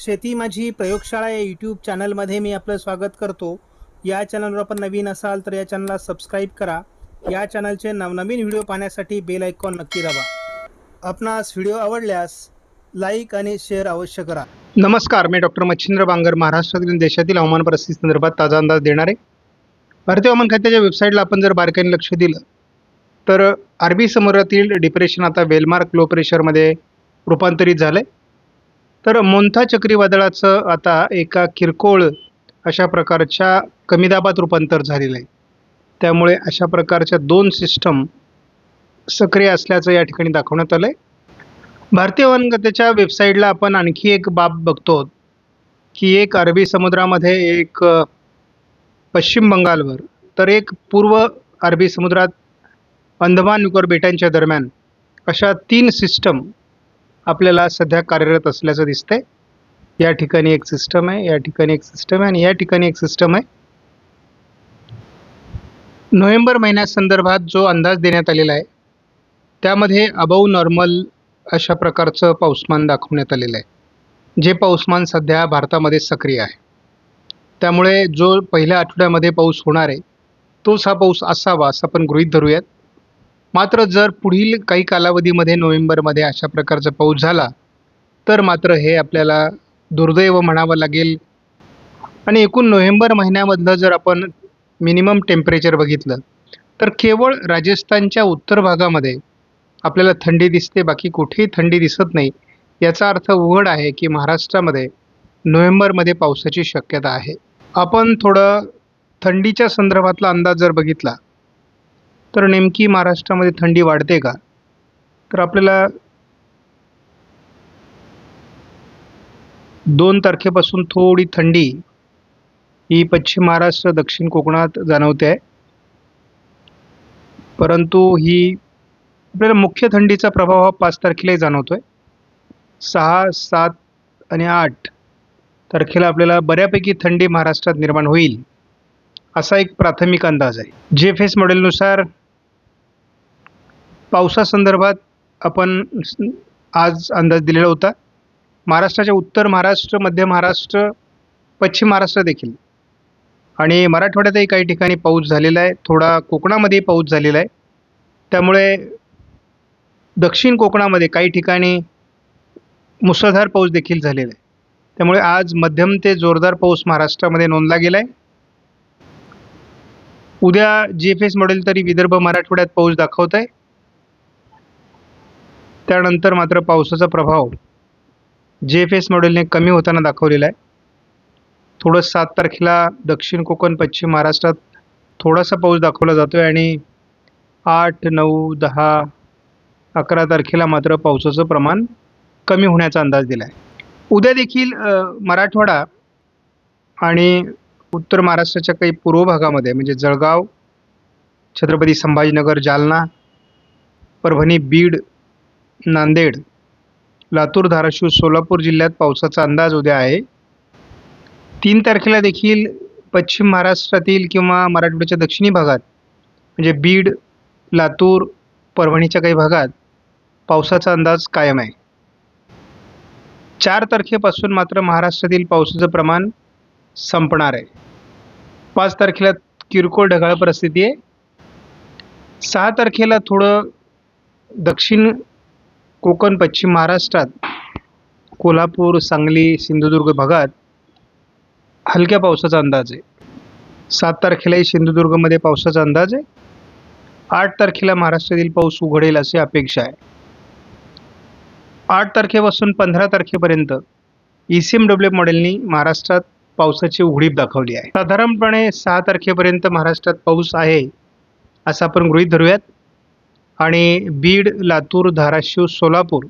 शेती माझी प्रयोगशाळा या यूट्यूब चॅनलमध्ये मी आपलं स्वागत करतो. या चॅनलवर आपण नवीन असाल तर या चॅनलला सबस्क्राईब करा. या चॅनलचे नवनवीन व्हिडिओ पाहण्यासाठी बेल आयकॉन नक्की दाबा. आपणास व्हिडिओ आवडल्यास लाईक आणि शेअर अवश्य करा. नमस्कार मी डॉक्टर मच्छिंद्र बांगर महाराष्ट्रातील देशातील हवामान परिस्थिती संदर्भात ताजा अंदाज देणार. आहे भारतीय हवामान खात्याच्या वेबसाईटला आपण जर बारकाईने लक्ष दिलं तर अरबी समुद्रातील डिप्रेशन आता वेलमार्क लो प्रेशरमध्ये रूपांतरित झालं आहे तर मोंथा चक्रीवादळाचं आता एका किरकोळ अशा प्रकारच्या कमी दाबात रूपांतर झालेलं आहे. त्यामुळे अशा प्रकारच्या दोन सिस्टम सक्रिय असल्याचं या ठिकाणी दाखवण्यात आलं आहे भारतीय वनगतेच्या वेबसाईटला आपण आणखी एक बाब बघतो की एक अरबी समुद्रामध्ये एक पश्चिम बंगालवर तर एक पूर्व अरबी समुद्रात अंदमान निकोबार बेटांच्या दरम्यान अशा तीन सिस्टम आपल्याला सध्या कार्यरत असल्याचं दिसतंय. या ठिकाणी एक सिस्टम आहे या ठिकाणी एक सिस्टम आहे आणि या ठिकाणी एक सिस्टम आहे. नोव्हेंबर महिन्यासंदर्भात जो अंदाज देण्यात आलेला आहे त्यामध्ये अबव नॉर्मल अशा प्रकारचं पाऊसमान दाखवण्यात आलेलं आहे. जे पाऊसमान सध्या भारतामध्ये सक्रिय आहे. त्यामुळे जो पहिल्या आठवड्यामध्ये पाऊस होणार आहे तोच हा पाऊस असावा असं आपण गृहीत धरूयात. मात्र जर पुढील काही कालावधीमध्ये नोव्हेंबरमध्ये अशा प्रकारचा पाऊस झाला तर मात्र हे आपल्याला दुर्दैव म्हणावं लागेल. आणि एकूण नोव्हेंबर महिन्यामधलं जर आपण मिनिमम टेम्परेचर बघितलं तर केवळ राजस्थानच्या उत्तर भागामध्ये आपल्याला थंडी दिसते बाकी कुठेही थंडी दिसत नाही याचा अर्थ उघड आहे की महाराष्ट्रामध्ये नोव्हेंबरमध्ये पावसाची शक्यता आहे. आपण थोडं थंडीच्या संदर्भातला अंदाज जर बघितला तर नेमकी महाराष्ट्रामध्ये थंडी वाढते का? तर आपल्याला दोन तारखेपासून थोडी थंडी ही पश्चिम महाराष्ट्र दक्षिण कोकणात जाणवते. आहे परंतु ही आपल्याला मुख्य थंडीचा प्रभाव हा पाच तारखेलाही जाणवतो आहे सहा सात आणि आठ तारखेला आपल्याला बऱ्यापैकी थंडी महाराष्ट्रात निर्माण होईल असा एक प्राथमिक अंदाज आहे. जे फेस मॉडेलनुसार पावसासंदर्भात आपण आज अंदाज दिलेला होता. महाराष्ट्राच्या उत्तर महाराष्ट्र मध्य महाराष्ट्र पश्चिम महाराष्ट्र देखील. आणि मराठवाड्यातही काही ठिकाणी पाऊस झालेला आहे. थोडा कोकणामध्येही पाऊस झालेला आहे. त्यामुळे दक्षिण कोकणामध्ये काही ठिकाणी मुसळधार पाऊस देखील झालेला आहे. त्यामुळे आज मध्यम ते जोरदार पाऊस महाराष्ट्रामध्ये नोंदला गेला आहे उद्या जी एफ एस मॉडेल तरी विदर्भ मराठवाड्यात पाऊस दाखवत आहे. त्यानंतर मात्र पावसाचा प्रभाव जे एफ एस मॉडेलने कमी होताना दाखवलेला आहे. थोडं सात तारखेला दक्षिण कोकण पश्चिम महाराष्ट्रात थोडासा पाऊस दाखवला जातो आहे आणि आठ नऊ दहा अकरा तारखेला मात्र पावसाचं प्रमाण कमी होण्याचा अंदाज दिला आहे उद्या देखील मराठवाडा आणि उत्तर महाराष्ट्राच्या काही पूर्व भागामध्ये म्हणजे जळगाव छत्रपती संभाजीनगर जालना परभणी बीड नांदेड लातूर धाराशिव सोलापूर जिल्ह्यात पावसाचा अंदाज उद्या आहे. तीन तारखेला देखील पश्चिम महाराष्ट्रातील किंवा मराठवाड्याच्या दक्षिणी भागात म्हणजे बीड लातूर परभणीच्या काही भागात पावसाचा अंदाज कायम आहे. चार तारखेपासून मात्र महाराष्ट्रातील पावसाचं प्रमाण संपणार आहे. पाच तारखेला किरकोळ ढगाळ परिस्थिती आहे. सहा तारखेला थोडं दक्षिण कोकण पश्चिम महाराष्ट्रात कोल्हापूर सांगली सिंधुदुर्ग भागात हलक्या पावसाचा अंदाज आहे. सात तारखेलाही सिंधुदुर्गमध्ये पावसाचा अंदाज आहे. आठ तारखेला महाराष्ट्रातील पाऊस उघडेल अशी अपेक्षा आहे. आठ तारखेपासून पंधरा तारखेपर्यंत ई सी एम डब्ल्यू मॉडेलनी महाराष्ट्रात पावसाची उघडीप दाखवली आहे. साधारणपणे सहा तारखेपर्यंत महाराष्ट्रात पाऊस आहे असं आपण गृहीत धरूयात. आणि बीड लातूर धाराशिव सोलापूर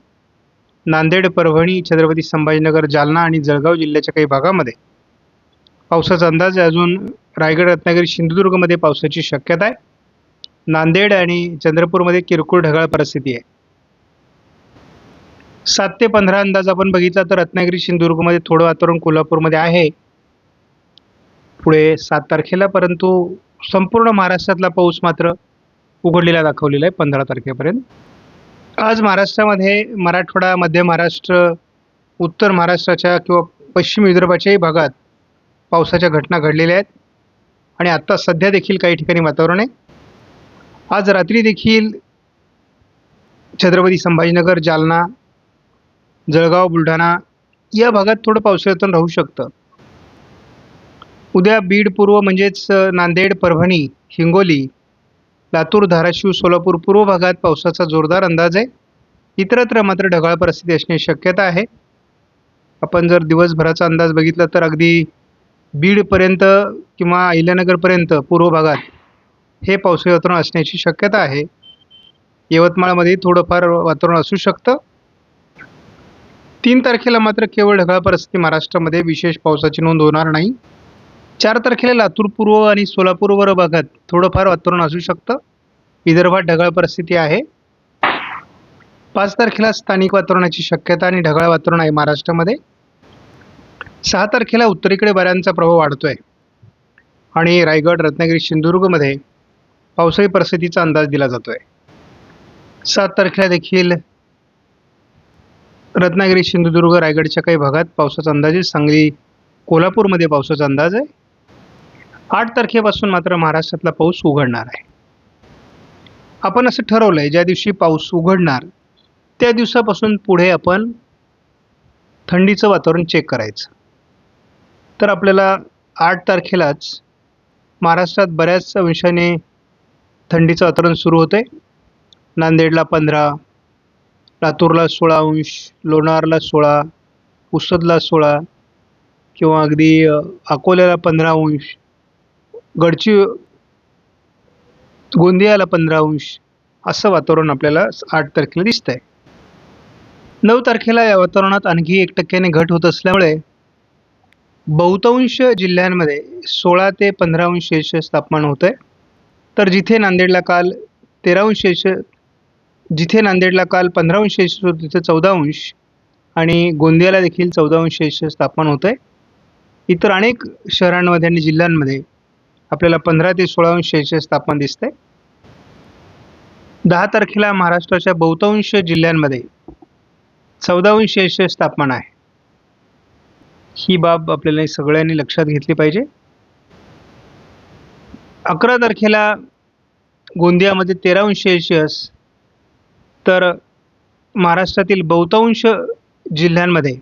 नांदेड परभणी छत्रपती संभाजीनगर जालना आणि जळगाव जिल्ह्याच्या काही भागामध्ये पावसाचा अंदाज आहे. अजून रायगड रत्नागिरी सिंधुदुर्गमध्ये पावसाची शक्यता आहे. नांदेड आणि चंद्रपूरमध्ये किरकोळ ढगाळ परिस्थिती आहे. सात ते पंधरा अंदाज आपण बघितला तर रत्नागिरी सिंधुदुर्गमध्ये थोडं वातावरण कोल्हापूरमध्ये आहे. पुढे सात तारखेला परंतु संपूर्ण महाराष्ट्रातला पाऊस मात्र उघडलेला दाखवलेला आहे पंधरा तारखेपर्यंत. आज महाराष्ट्रामध्ये मराठवाडा मध्य महाराष्ट्र उत्तर महाराष्ट्राच्या किंवा पश्चिम विदर्भाच्याही भागात पावसाच्या घटना घडलेल्या आहेत. आणि आत्ता सध्या देखील काही ठिकाणी वातावरण आहे. आज रात्री देखील छत्रपती संभाजीनगर जालना जळगाव बुलढाणा या भागात थोडं पावसाळ्यातून राहू शकतं. उद्या बीड पूर्व म्हणजेच नांदेड परभणी हिंगोली लातूर धाराशिव सोलापूर पूर्व भागात पावसाचा जोरदार अंदाज आहे. इतरत्र मात्र ढगाळ परिस्थिती असण्याची शक्यता आहे. आपण जर दिवसभराचा अंदाज बघितला तर अगदी बीडपर्यंत किंवा अहिल्यानगरपर्यंत पूर्व भागात हे पावसाळी वातावरण असण्याची शक्यता आहे. यवतमाळमध्ये थोडंफार वातावरण असू शकतं. तीन तारखेला मात्र केवळ ढगाळ परिस्थिती महाराष्ट्रामध्ये विशेष पावसाची नोंद होणार नाही. चार तारखेला लातूर पूर्व आणि सोलापूर वर भागात थोडंफार वातावरण असू शकतं. विदर्भात ढगाळ परिस्थिती आहे. पाच तारखेला स्थानिक वातावरणाची शक्यता आणि ढगाळ वातावरण आहे महाराष्ट्रामध्ये. सहा तारखेला उत्तरेकडे बऱ्यांचा प्रभाव वाढतोय. आणि रायगड रत्नागिरी सिंधुदुर्गमध्ये पावसाळी परिस्थितीचा अंदाज दिला जातोय. सात तारखेला देखील रत्नागिरी सिंधुदुर्ग रायगडच्या काही भागात पावसाचा अंदाज आहे. सांगली कोल्हापूरमध्ये पावसाचा अंदाज आहे. आठ तारखेपासून मात्र महाराष्ट्रातला पाऊस उघडणार आहे. आपण असं ठरवलं आहे ज्या दिवशी पाऊस उघडणार त्या दिवसापासून पुढे आपण थंडीचं वातावरण चेक करायचं. तर आपल्याला आठ तारखेलाच महाराष्ट्रात बऱ्याच अंशाने थंडीचं वातावरण सुरू होतं आहे नांदेडला पंधरा लातूरला सोळा अंश लोणारला सोळा उसदला सोळा किंवा अगदी अकोल्याला पंधरा अंश गडची गोंदियाला पंधरा अंश असं वातावरण आपल्याला आठ तारखेला दिसतंय. नऊ तारखेला या वातावरणात आणखी एक टक्क्याने घट होत असल्यामुळे बहुतांश जिल्ह्यांमध्ये सोळा ते पंधरा अंश सेल्सिअस तापमान होतं आहे तर जिथे नांदेडला काल तेरा अंश सेल्सिअस जिथे नांदेडला काल पंधरा अंश सेल्सिअस होतं तिथे चौदा अंश आणि गोंदियाला देखील चौदा अंश सेल्सिअस तापमान होतं आहे इतर अनेक शहरांमध्ये आणि जिल्ह्यांमध्ये आपल्याला पंधरा ते सोळा अंश सेल्सिअस तापमान दिसतंय. दहा तारखेला महाराष्ट्राच्या बहुतांश जिल्ह्यांमध्ये चौदा अंश सेल्सिअस तापमान आहे. ही बाब आपल्याला सगळ्यांनी लक्षात घेतली पाहिजे. अकरा तारखेला गोंदियामध्ये तेरा अंश सेल्सिअस तर महाराष्ट्रातील बहुतांश जिल्ह्यांमध्ये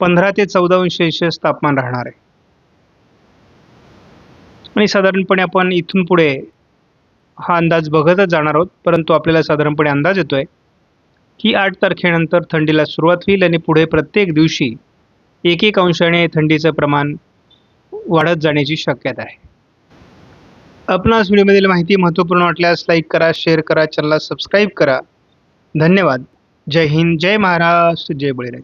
पंधरा ते चौदा अंश सेल्सिअस तापमान राहणार आहे. आणि साधारणपणे आपण इथून पुढे हा अंदाज बघतच जाणार आहोत परंतु आपल्याला साधारणपणे अंदाज येतो आहे की आठ तारखेनंतर थंडीला सुरुवात होईल आणि पुढे प्रत्येक दिवशी एक एक अंशाने थंडीचं प्रमाण वाढत जाण्याची शक्यता आहे. आपणास व्हिडिओमधील माहिती महत्त्वपूर्ण वाटल्यास लाईक करा शेअर करा चॅनलला सबस्क्राईब करा. धन्यवाद. जय हिंद जय महाराष्ट्र जय बळीराज